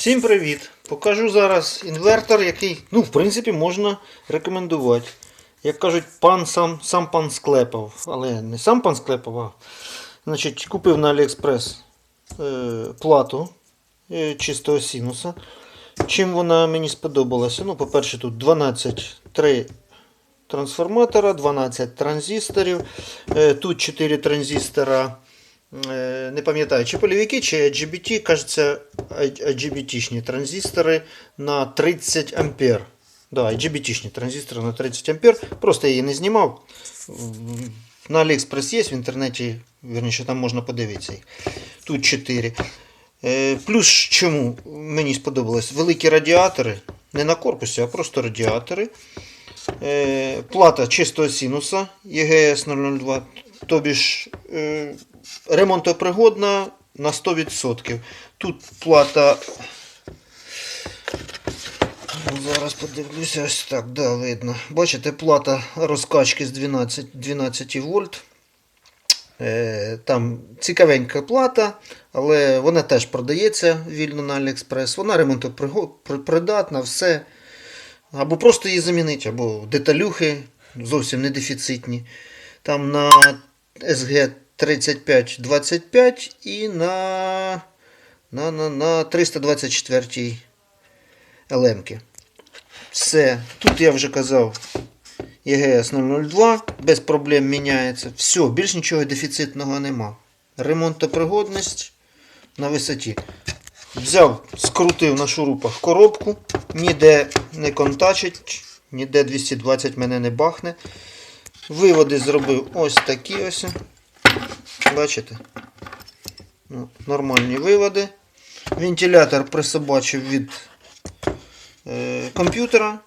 Всім привіт! Покажу зараз інвертор, який, ну, в принципі, можна рекомендувати. Як кажуть, пан сам, сам пан склепав. Але не сам пан склепав, а значить, купив на Aliexpress е, плату е, чистого синуса. Чим вона мені сподобалася? Ну, по-перше, тут 12 3 трансформатора, 12 транзисторів. Е, тут 4 транзистора. Е, Не пам'ятаю, чи полівики, чи IGBT, кажеться, IGBT-шні транзистори на 30 ампер. Да, IGBT-шні транзистори на 30 ампер. Просто я її не знімав. На AliExpress є в інтернеті, вірніше, там можна подивитися. Тут 4. Е, Плюс чому мені сподобалось? Великі радіатори. Не на корпусі, а просто радіатори. Е, Плата чистого синуса EGS 002. Тобі ж е, ремонтопригодна на 100%. Тут плата. Зараз подивлюся, ось так, да, видно. Бачите, плата розкачки з 12, 12 вольт. Е, Там цікавенька плата, але вона теж продається вільно на AliExpress. Вона ремонтопридатна, все. Або просто її замінити, або деталюхи зовсім не дефіцитні. Там на SG 3525 і на, на, на, на 324 LM. Все. Тут я вже казав EGS 002, без проблем міняється. Все, більш нічого дефіцитного нема. Ремонтопригодність на висоті. Взяв, скрутив на шурупах коробку, ніде не контачить, ніде 220 мене не бахне. Виводи зробив ось такі ось. Бачите? Ну, нормальні виводи. Вентилятор присобачив від е, комп'ютера.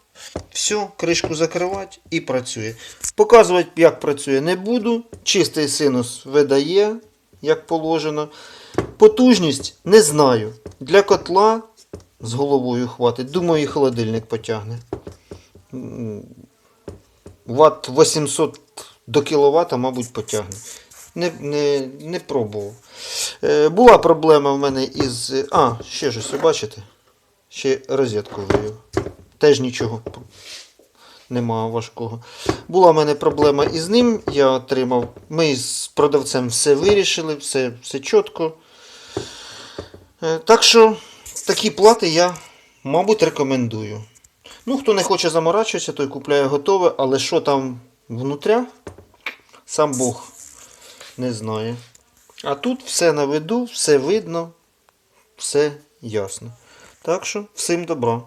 Все, кришку закривати і працює. Показувати, як працює, не буду. Чистий синус видає, як положено. Потужність не знаю. Для котла з головою хватить. Думаю, і холодильник потягне. М, Ватт 800 до кВт, мабуть, потягне. Не, не, не пробував. Е, була проблема в мене із. А, ще щось, бачите? Ще розетку вивів. Теж нічого нема важкого. Була в мене проблема із ним. Я отримав. Ми з продавцем все вирішили, все, все чітко. Е, Так що такі плати я, мабуть, рекомендую. Ну, хто не хоче заморачуватися, той купляє готове, але що там внутря, сам Бог не знає. А тут все на виду, все видно, все ясно. Так що всім добра.